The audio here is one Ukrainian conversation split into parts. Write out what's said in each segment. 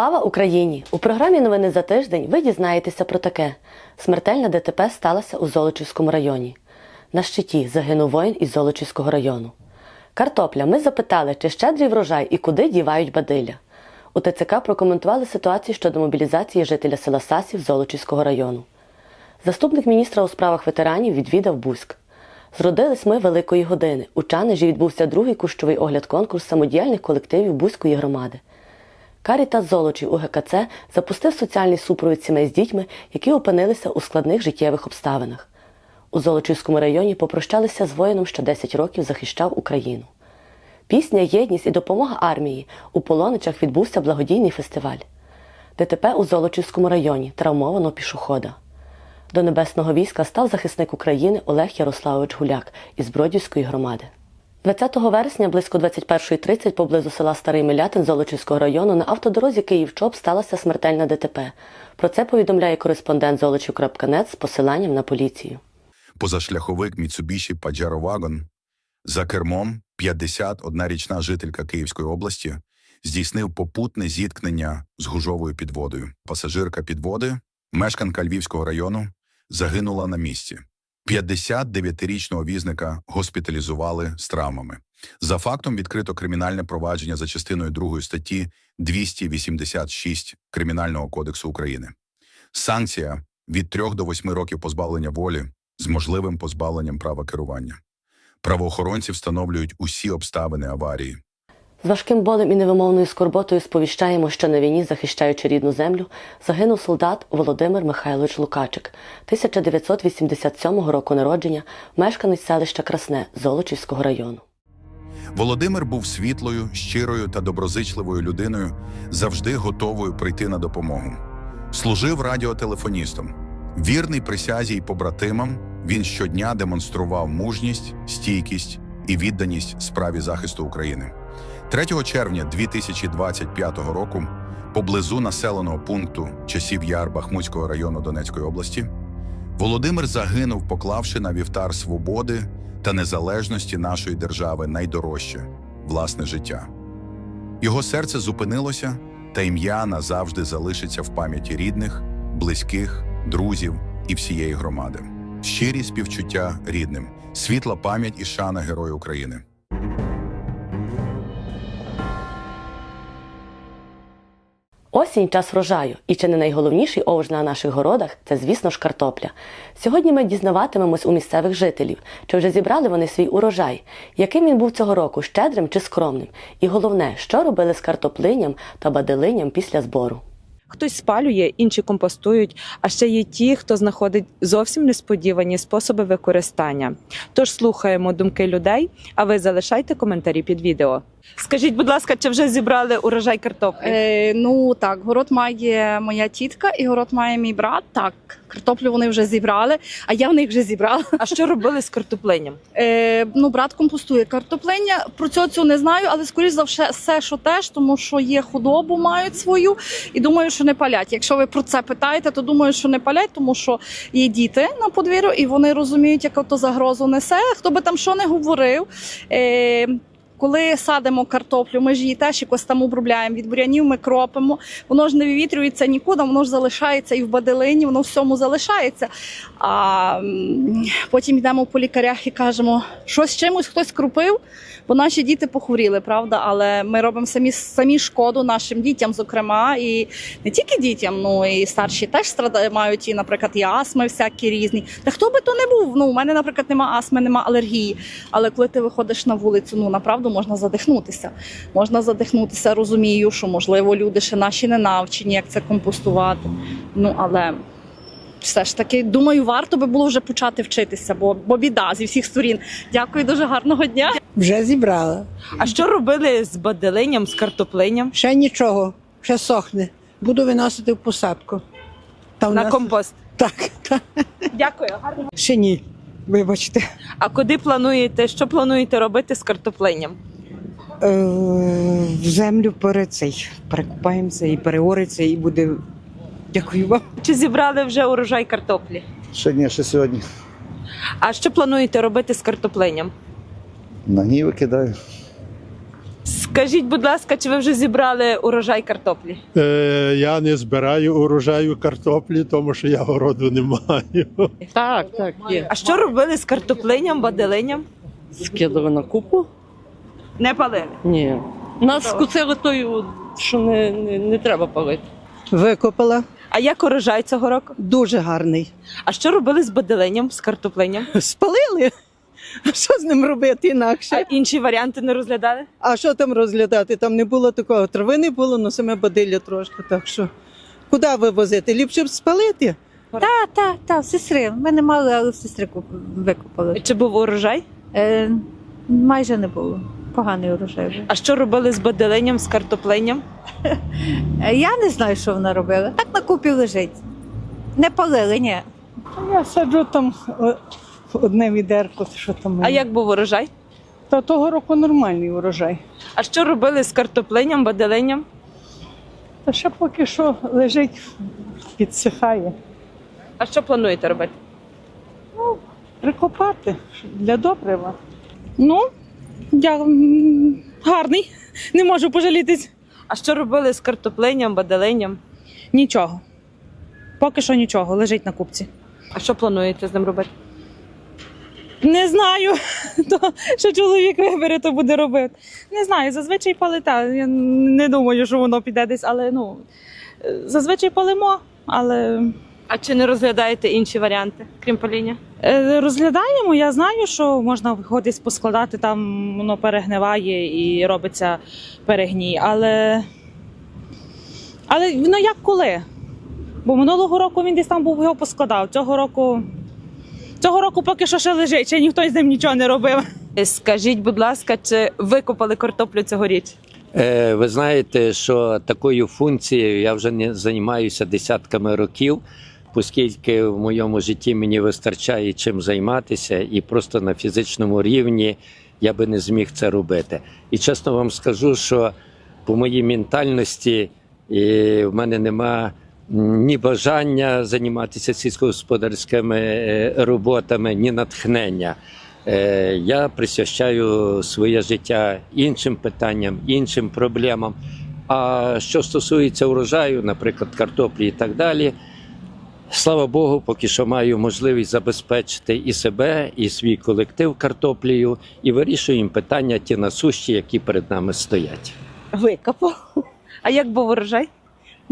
Слава Україні! У програмі Новини за тиждень ви дізнаєтеся про таке: смертельна ДТП сталася у Золочівському районі. На щиті загинув воїн із Золочівського району. Картопля. Ми запитали, чи щедрий врожай і куди дівають бадилля. У ТЦК прокоментували ситуацію щодо мобілізації жителя села Сасів Золочівського району. Заступник міністра у справах ветеранів відвідав Бузьк. Зродились ми великої години. У Чанежі відбувся другий кущовий огляд конкурс самодіяльних колективів Бузької громади. Карітас Золочів УГКЦ запустив соціальний супровід сімей з дітьми, які опинилися у складних життєвих обставинах. У Золочівському районі попрощалися з воїном, що 10 років захищав Україну. Пісня Єдність і допомога армії у Полоничах відбувся благодійний фестиваль. ДТП у Золочівському районі травмовано пішохода. До небесного війська став захисник України Олег Ярославович Гуляк із Бродівської громади. 20 вересня близько 21.30 поблизу села Старий Милятин Золочівського району на автодорозі Київ-Чоп сталася смертельна ДТП. Про це повідомляє кореспондент Золочів.нет з посиланням на поліцію. позашляховик Mitsubishi Pajero Wagon. За кермом 51-річна жителька Київської області здійснив попутне зіткнення з гужовою підводою. Пасажирка підводи, мешканка Львівського району, загинула на місці. 59-річного візника госпіталізували з травмами. За фактом відкрито кримінальне провадження за частиною 2 статті 286 Кримінального кодексу України. Санкція від 3 до 8 років позбавлення волі з можливим позбавленням права керування. Правоохоронці встановлюють усі обставини аварії. З важким болем і невимовною скорботою сповіщаємо, що на війні, захищаючи рідну землю, загинув солдат Володимир Михайлович Лукачик, 1987 року народження, мешканець селища Красне Золочівського району. Володимир був світлою, щирою та доброзичливою людиною, завжди готовою прийти на допомогу. Служив радіотелефоністом. Вірний присязі й побратимам, він щодня демонстрував мужність, стійкість і відданість справі захисту України. 3 червня 2025 року, поблизу населеного пункту часів Яр Бахмутського району Донецької області, Володимир загинув, поклавши на вівтар свободи та незалежності нашої держави найдорожче власне життя. Його серце зупинилося, та ім'я назавжди залишиться в пам'яті рідних, близьких, друзів і всієї громади. Щирі співчуття рідним, світла пам'ять і шана Герою України. Осінь час врожаю, і чи не найголовніший овоч на наших городах це, звісно ж, картопля. Сьогодні ми дізнаватимемось у місцевих жителів, чи вже зібрали вони свій урожай, яким він був цього року, щедрим чи скромним. І головне, що робили з картоплиням та баделиням після збору. Хтось спалює, інші компостують. А ще є ті, хто знаходить зовсім несподівані способи використання. Тож слухаємо думки людей. А ви залишайте коментарі під відео. Скажіть, будь ласка, чи вже зібрали урожай картоплі? Е, ну так, город має моя тітка і город має мій брат. Так, картоплю вони вже зібрали, а я в них вже зібрала. А що робили з картопленням? Е, ну, брат компостує картоплення. Про цього цього не знаю, але скоріш за все, все, що теж, тому що є худобу, мають свою, і думаю, що не палять. Якщо ви про це питаєте, то думаю, що не палять, тому що є діти на подвір'ю, і вони розуміють, яку то загрозу несе. Хто би там що не говорив. Коли садимо картоплю, ми ж її теж якось там обробляємо. Від бурянів ми кропимо. Воно ж не вивітрюється нікуди, воно ж залишається і в баделині, воно всьому залишається. А потім йдемо по лікарях і кажемо, що з чимось хтось кропив, бо наші діти похворіли, правда? Але ми робимо самі самі шкоду нашим дітям, зокрема, і не тільки дітям, ну і старші теж страдають, мають і, наприклад, і астми всякі різні. Та хто би то не був? Ну, у мене, наприклад, нема астми, нема алергії. Але коли ти виходиш на вулицю, ну направду можна задихнутися. Можна задихнутися, розумію, що можливо люди ще наші не навчені, як це компостувати. Ну але все ж таки, думаю, варто би було вже почати вчитися, бо, бо біда зі всіх сторін. Дякую, дуже гарного дня. Вже зібрала. А що робили з баделиням, з картопленням? Ще нічого, ще сохне. Буду виносити в посадку. Та в На нас... компост. Так, так. Дякую, гарно. Ще ні. Вибачте. А куди плануєте? Що плануєте робити з картопленням? Е, в землю перед цей перекупаємося і переориться, і буде. Дякую вам. Чи зібрали вже урожай картоплі? Ще ні, ще сьогодні. А що плануєте робити з картопленням? На ній викидаю. Скажіть, будь ласка, чи ви вже зібрали урожай картоплі? Е, я не збираю урожаю картоплі, тому що я городу не маю. Так, так, є. А що робили з картопленням, баделиням? Скидали на купу? Не палили. Ні. Нас скуцили тою, що не, не, не треба палити. Викопала. А як урожай цього року? Дуже гарний. А що робили з баделиням, з картопленням? Спалили. А що з ним робити А інакше? інші варіанти не розглядали? А що там розглядати? Там не було такого. Трави не було, але саме бадилля трошки. Так що куди вивозити? Ліпше б спалити. Так, так, так, в сестри. Ми не мали, але в сестри куп- викопали. Чи був урожай? Е, майже не було. Поганий урожай був. А що робили з баделиням, з картопленням? Е, я не знаю, що вона робила. Так на купі лежить. Не палили, ні. Я саджу там о, одне відерко, що там. А як був урожай? Та того року нормальний урожай. А що робили з картопленням, баделиням? Та ще поки що лежить, підсихає. А що плануєте робити? Ну, Прикопати для добрива. Ну, я м, гарний, не можу пожалітись. А що робили з картопленням, баделиням? Нічого. Поки що нічого, лежить на купці. А що плануєте з ним робити? Не знаю. То, що чоловік вибере, то буде робити. Не знаю, зазвичай палита. Я не думаю, що воно піде десь, але ну зазвичай палимо, але А чи не розглядаєте інші варіанти, крім паління? е, розглядаємо. Я знаю, що можна виходить поскладати, там воно перегниває і робиться перегній. Але, але ну як коли? Бо минулого року він десь там був його поскладав. Цього року. Цього року поки що ще лежить, ще ніхто з ним нічого не робив. Е, Скажіть, будь ласка, чи викопали картоплю цьогоріч? Е, Ви знаєте, що такою функцією я вже не займаюся десятками років, оскільки в моєму житті мені вистачає чим займатися, і просто на фізичному рівні я би не зміг це робити. І чесно вам скажу, що по моїй ментальності е, в мене нема ні бажання займатися сільськогосподарськими е, роботами, ні натхнення. Е, Я присвящаю своє життя іншим питанням, іншим проблемам. А що стосується урожаю, наприклад, картоплі і так далі, слава Богу, поки що маю можливість забезпечити і себе, і свій колектив картоплею, і вирішуємо питання ті насущі, які перед нами стоять. Викопав. А як був урожай?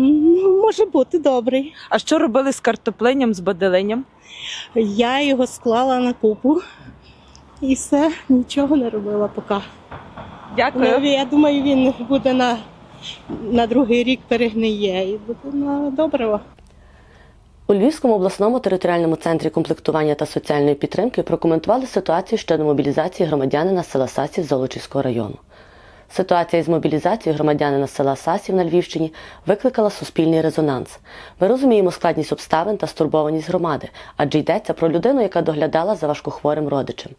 Ну, Може бути добрий. А що робили з картопленням, з баделиням? Я його склала на купу і все, нічого не робила поки. Дякую. Ну, я думаю, він буде на, на другий рік перегниє і буде на добриво. У Львівському обласному територіальному центрі комплектування та соціальної підтримки прокоментували ситуацію щодо мобілізації громадянина села Сасів Золочівського району. Ситуація із мобілізацією громадянина села Сасів на Львівщині викликала суспільний резонанс. Ми розуміємо складність обставин та стурбованість громади, адже йдеться про людину, яка доглядала за важкохворим родичем.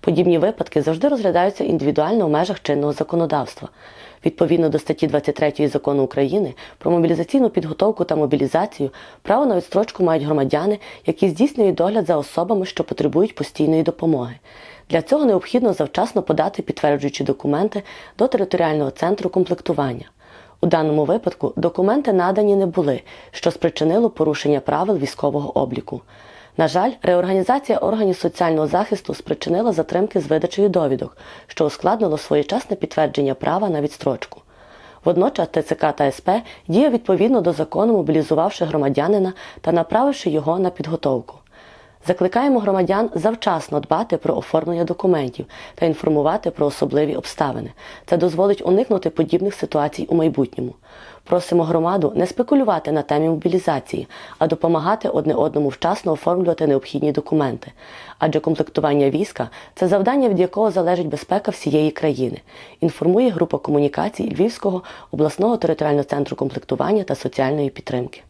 Подібні випадки завжди розглядаються індивідуально в межах чинного законодавства. Відповідно до статті 23 закону України про мобілізаційну підготовку та мобілізацію, право на відстрочку мають громадяни, які здійснюють догляд за особами, що потребують постійної допомоги. Для цього необхідно завчасно подати підтверджуючі документи до територіального центру комплектування. У даному випадку документи надані не були, що спричинило порушення правил військового обліку. На жаль, реорганізація органів соціального захисту спричинила затримки з видачею довідок, що ускладнило своєчасне підтвердження права на відстрочку. Водночас ТЦК та СП діє відповідно до закону, мобілізувавши громадянина та направивши його на підготовку. Закликаємо громадян завчасно дбати про оформлення документів та інформувати про особливі обставини. Це дозволить уникнути подібних ситуацій у майбутньому. Просимо громаду не спекулювати на темі мобілізації, а допомагати одне одному вчасно оформлювати необхідні документи. Адже комплектування війська це завдання, від якого залежить безпека всієї країни. Інформує група комунікацій Львівського обласного територіального центру комплектування та соціальної підтримки.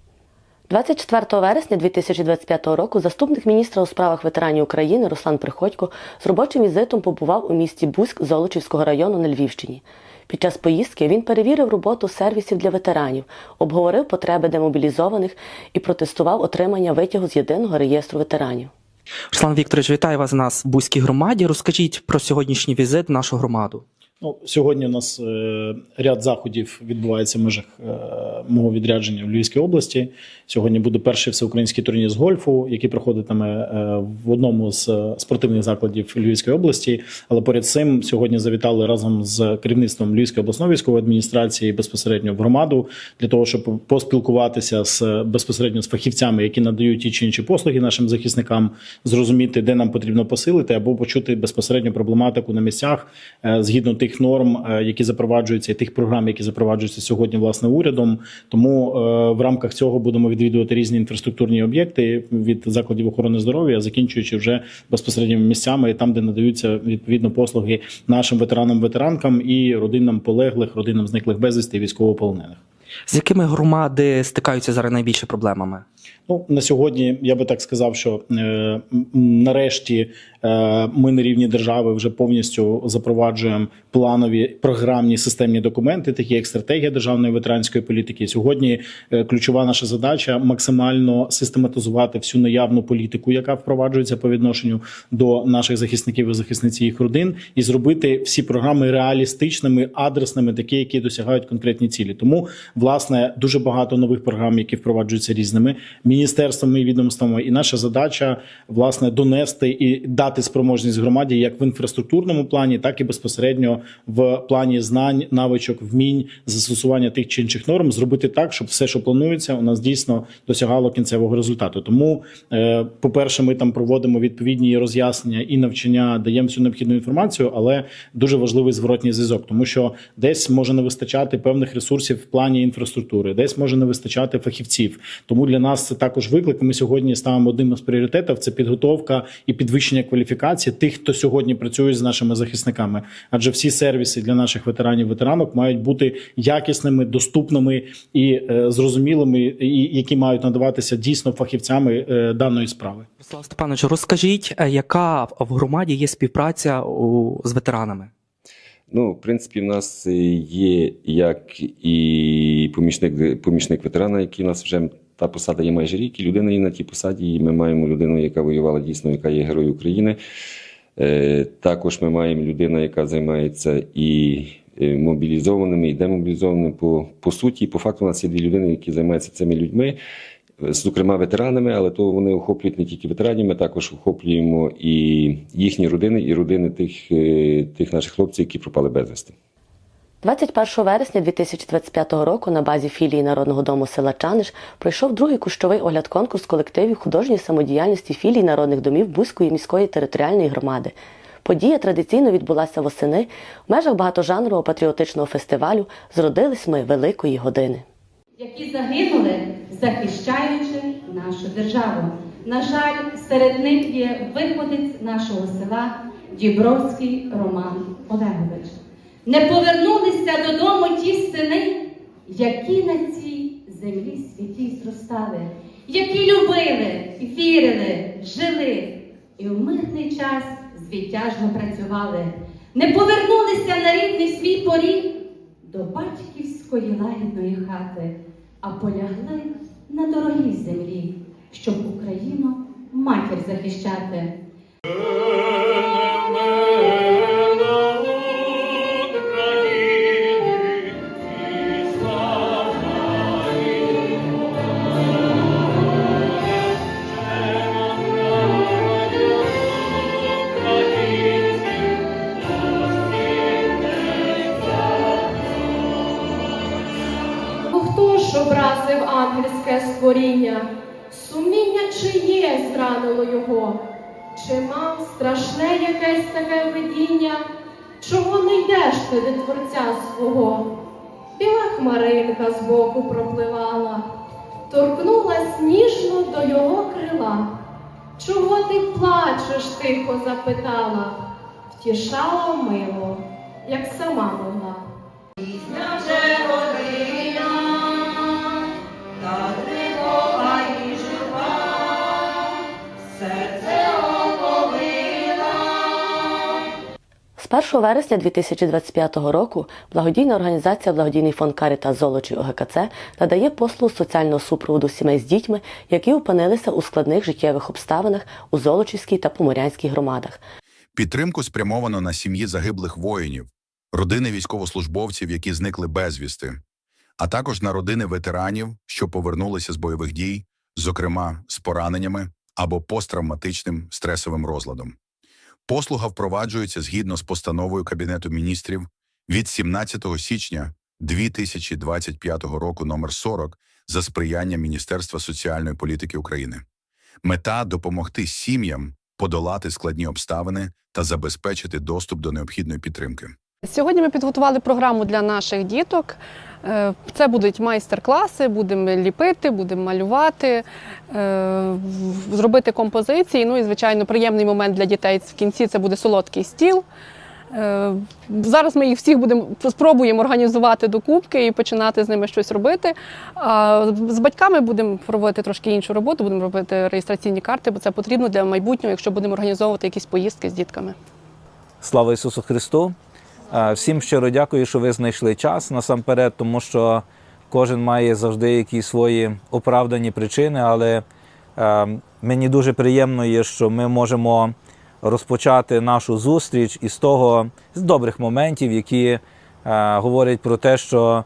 24 вересня 2025 року заступник міністра у справах ветеранів України Руслан Приходько з робочим візитом побував у місті Бузьк Золочівського району на Львівщині. Під час поїздки він перевірив роботу сервісів для ветеранів, обговорив потреби демобілізованих і протестував отримання витягу з єдиного реєстру ветеранів. Руслан Вікторович, вітаю вас нас в Бузькій громаді. Розкажіть про сьогоднішній візит в нашу громаду. Ну, сьогодні у нас е, ряд заходів відбувається в межах е, мого відрядження в Львівській області. Сьогодні буде перший всеукраїнський турнір з гольфу, який проходитиме е, в одному з е, спортивних закладів Львівської області. Але поряд з цим сьогодні завітали разом з керівництвом Львівської обласної військової адміністрації безпосередньо в громаду для того, щоб поспілкуватися з безпосередньо з фахівцями, які надають ті чи інші послуги нашим захисникам, зрозуміти, де нам потрібно посилити, або почути безпосередньо проблематику на місцях е, згідно тих норм, е, які запроваджуються, і тих програм, які запроваджуються сьогодні власне урядом. Тому е, в рамках цього будемо відвідувати різні інфраструктурні об'єкти від закладів охорони здоров'я, закінчуючи вже безпосередньо місцями, і там, де надаються відповідно послуги нашим ветеранам, ветеранкам і родинам полеглих, родинам зниклих безвісти, і військовополонених. З якими громади стикаються зараз найбільше проблемами? Ну на сьогодні я би так сказав, що е, нарешті ми на рівні держави вже повністю запроваджуємо планові програмні системні документи, такі як стратегія державної ветеранської політики. Сьогодні е, ключова наша задача максимально систематизувати всю наявну політику, яка впроваджується по відношенню до наших захисників і захисниць їх родин, і зробити всі програми реалістичними, адресними, такі, які досягають конкретні цілі. Тому власне дуже багато нових програм, які впроваджуються різними міністерствами і відомствами. І наша задача власне донести і дати спроможність громаді як в інфраструктурному плані, так і безпосередньо в плані знань, навичок, вмінь, застосування тих чи інших норм, зробити так, щоб все, що планується, у нас дійсно досягало кінцевого результату. Тому, е, по-перше, ми там проводимо відповідні роз'яснення і навчання, даємо всю необхідну інформацію, але дуже важливий зворотній зв'язок, тому що десь може не вистачати певних ресурсів в плані інфраструктури, десь може не вистачати фахівців. Тому для нас це також виклик. Ми сьогодні ставимо одним із пріоритетів це підготовка і підвищення кваліфікації тих, хто сьогодні працює з нашими захисниками. Адже всі сервіси для наших ветеранів ветеранок мають бути якісними, доступними і е, зрозумілими, і які мають надаватися дійсно фахівцями е, даної справи. Руслан Степанович, розкажіть, е, яка в громаді є співпраця у, з ветеранами? Ну, в принципі, в нас є як і помічник, помічник ветерана, який у нас вже та посада є майже рік, і людина є на тій посаді. І ми маємо людину, яка воювала дійсно, яка є герой України. Е, також ми маємо людину, яка займається і е, мобілізованими, і демобілізованими. По, по суті, по факту, у нас є дві людини, які займаються цими людьми. Зокрема, ветеранами, але то вони охоплюють не тільки ветеранів, ми також охоплюємо і їхні родини, і родини тих, е, тих наших хлопців, які пропали безвісти. 21 вересня 2025 року на базі філії Народного дому села Чаниш пройшов другий кущовий огляд-конкурс колективів художньої самодіяльності філій народних домів Бузької міської територіальної громади. Подія традиційно відбулася восени в межах багатожанрового патріотичного фестивалю Зродились ми великої години. які загинули, захищаючи нашу державу. На жаль, серед них є виходець нашого села Дібровський Роман Олегович. Не повернулися додому ті сини, які на цій землі святій зростали, які любили, вірили, жили і в мирний час звітяжно працювали, не повернулися на рідний свій поріг до батьківської лагідної хати, а полягли на дорогій землі, щоб Україну матір захищати. Його? Чи мав страшне якесь таке видіння? Чого не йдеш ти до творця свого? Біла хмаринка збоку пропливала, торкнулась ніжно до його крила. Чого ти плачеш? тихо запитала, втішала мило, як сама могла. 1 вересня 2025 року благодійна організація Благодійний фонд Каріта Золочі ОГКЦ надає послугу соціального супроводу сімей з дітьми, які опинилися у складних життєвих обставинах у Золочівській та Поморянській громадах. Підтримку спрямовано на сім'ї загиблих воїнів, родини військовослужбовців, які зникли безвісти, а також на родини ветеранів, що повернулися з бойових дій, зокрема з пораненнями або посттравматичним стресовим розладом. Послуга впроваджується згідно з постановою Кабінету міністрів від 17 січня 2025 року номер 40 за сприяння Міністерства соціальної політики України. Мета допомогти сім'ям подолати складні обставини та забезпечити доступ до необхідної підтримки. Сьогодні ми підготували програму для наших діток. Е, Це будуть майстер-класи, будемо ліпити, будемо малювати, е, зробити композиції. Ну і, звичайно, приємний момент для дітей в кінці це буде солодкий стіл. Е, Зараз ми їх всіх будемо спробуємо організувати докупки і починати з ними щось робити. А з батьками будемо проводити трошки іншу роботу, будемо робити реєстраційні карти, бо це потрібно для майбутнього, якщо будемо організовувати якісь поїздки з дітками. Слава Ісусу Христу! Е, Всім щиро дякую, що ви знайшли час насамперед, тому що кожен має завжди якісь свої оправдані причини, але е, мені дуже приємно є, що ми можемо розпочати нашу зустріч із того, з добрих моментів, які е, говорять про те, що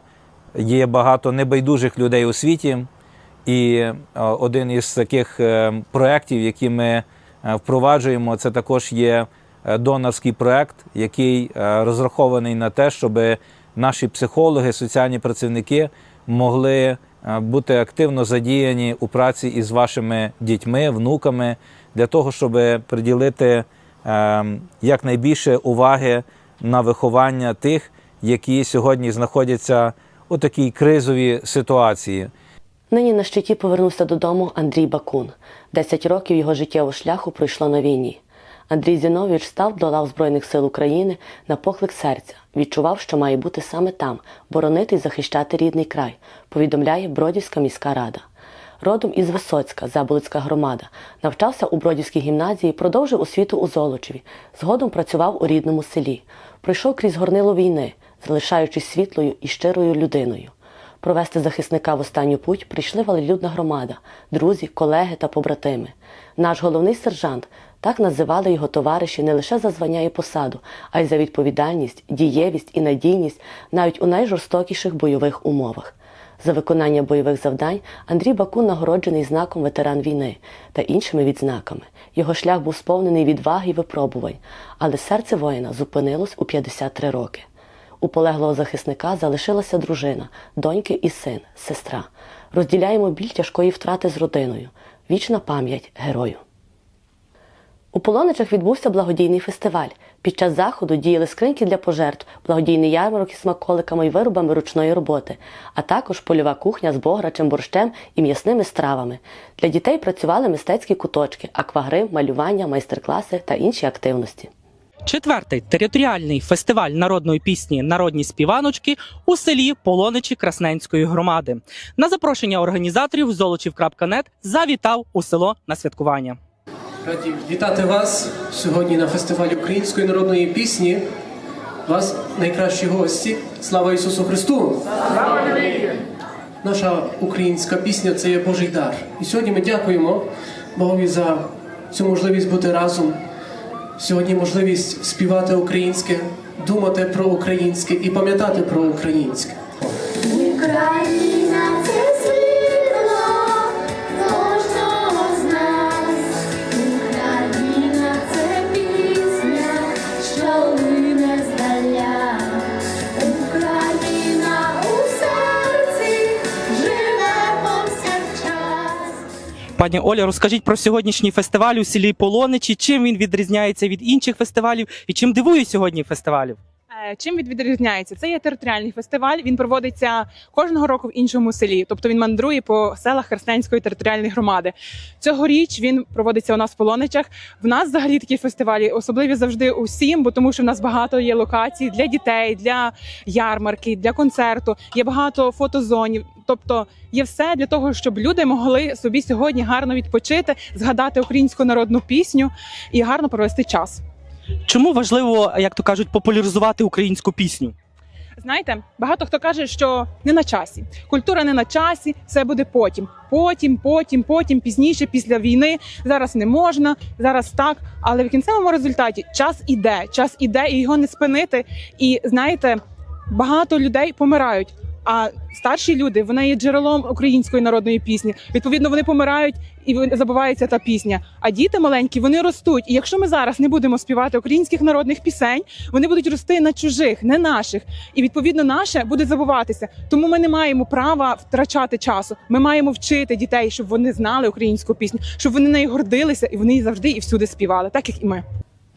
є багато небайдужих людей у світі. І один із таких проєктів, які ми впроваджуємо, це також є донорський проєкт, який е, розрахований на те, щоб наші психологи, соціальні працівники могли е, бути активно задіяні у праці із вашими дітьми, внуками, для того, щоб приділити е, якнайбільше уваги на виховання тих, які сьогодні знаходяться у такій кризовій ситуації. Нині на щиті повернувся додому Андрій Бакун. Десять років його життєвого шляху пройшло на війні. Андрій Зінович став до лав Збройних сил України на поклик серця. Відчував, що має бути саме там, боронити і захищати рідний край, повідомляє Бродівська міська рада. Родом із Висоцька, Заболицька громада, навчався у Бродівській гімназії, продовжив освіту у Золочеві. Згодом працював у рідному селі. Пройшов крізь горнило війни, залишаючись світлою і щирою людиною. Провести захисника в останню путь прийшли велелюдна громада, друзі, колеги та побратими. Наш головний сержант так називали його товариші не лише за звання і посаду, а й за відповідальність, дієвість і надійність навіть у найжорстокіших бойових умовах. За виконання бойових завдань Андрій Бакун нагороджений знаком ветеран війни та іншими відзнаками. Його шлях був сповнений відваги і випробувань, але серце воїна зупинилось у 53 роки. У полеглого захисника залишилася дружина, доньки і син, сестра. Розділяємо біль тяжкої втрати з родиною. Вічна пам'ять герою. У Полоничах відбувся благодійний фестиваль. Під час заходу діяли скриньки для пожертв, благодійний ярмарок із смаколиками і виробами ручної роботи, а також польова кухня з бограчем, борщем і м'ясними стравами. Для дітей працювали мистецькі куточки, аквагрим, малювання, майстер-класи та інші активності. Четвертий територіальний фестиваль народної пісні Народні співаночки у селі Полоничі Красненської громади. На запрошення організаторів Золочів.нет завітав у село на святкування. Раді вітати вас сьогодні на фестивалі української народної пісні. Вас найкращі гості. Слава Ісусу Христу! Наша українська пісня це є Божий дар. І сьогодні ми дякуємо Богові за цю можливість бути разом. Сьогодні можливість співати українське, думати про українське і пам'ятати про українське. Україна Пані Оля, розкажіть про сьогоднішній фестиваль у селі Полоничі. Чим він відрізняється від інших фестивалів і чим дивує сьогодні фестивалів? Е, Чим він відрізняється? Це є територіальний фестиваль. Він проводиться кожного року в іншому селі, тобто він мандрує по селах Херсенської територіальної громади. Цьогоріч він проводиться у нас в Полоничах. В нас взагалі такі фестивалі особливі завжди усім, бо тому що в нас багато є локацій для дітей, для ярмарки, для концерту. Є багато фотозонів. Тобто є все для того, щоб люди могли собі сьогодні гарно відпочити, згадати українську народну пісню і гарно провести час. Чому важливо, як то кажуть, популяризувати українську пісню? знаєте, багато хто каже, що не на часі. Культура не на часі, все буде потім. Потім, потім, потім, пізніше, після війни. Зараз не можна, зараз так. Але в кінцевому результаті час іде, час іде, і його не спинити. І знаєте, багато людей помирають. А старші люди вони є джерелом української народної пісні. Відповідно, вони помирають і забувається та пісня. А діти маленькі вони ростуть. І якщо ми зараз не будемо співати українських народних пісень, вони будуть рости на чужих, не наших. І відповідно наше буде забуватися. Тому ми не маємо права втрачати часу. Ми маємо вчити дітей, щоб вони знали українську пісню, щоб вони нею гордилися і вони її завжди і всюди співали, так як і ми.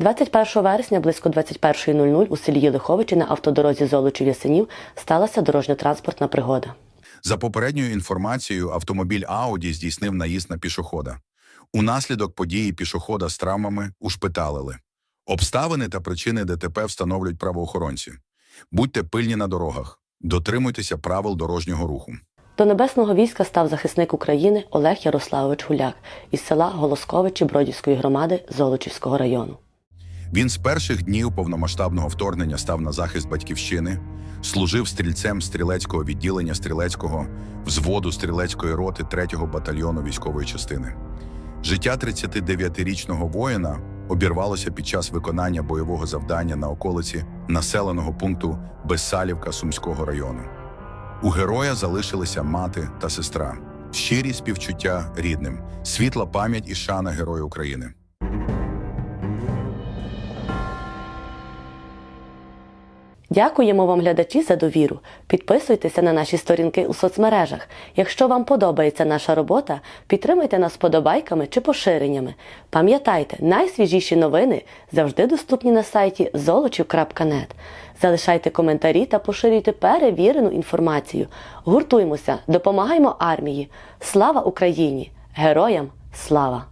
21 вересня близько 21.00 у селі Єлиховичі на автодорозі Золочів Ясенів сталася дорожньо-транспортна пригода. За попередньою інформацією, автомобіль Ауді здійснив наїзд на пішохода. Унаслідок події пішохода з травмами ушпиталили. Обставини та причини ДТП встановлюють правоохоронці. Будьте пильні на дорогах, дотримуйтеся правил дорожнього руху. До небесного війська став захисник України Олег Ярославович Гуляк із села Голосковичі Бродівської громади Золочівського району. Він з перших днів повномасштабного вторгнення став на захист батьківщини, служив стрільцем стрілецького відділення стрілецького взводу стрілецької роти 3-го батальйону військової частини. Життя 39-річного воїна обірвалося під час виконання бойового завдання на околиці населеного пункту Безсалівка Сумського району. У героя залишилися мати та сестра, щирі співчуття рідним, світла пам'ять і шана Герою України. Дякуємо вам, глядачі, за довіру. Підписуйтеся на наші сторінки у соцмережах. Якщо вам подобається наша робота, підтримуйте нас подобайками чи поширеннями. Пам'ятайте, найсвіжіші новини завжди доступні на сайті zolochiv.net. Залишайте коментарі та поширюйте перевірену інформацію. Гуртуймося, допомагаємо армії. Слава Україні! Героям слава!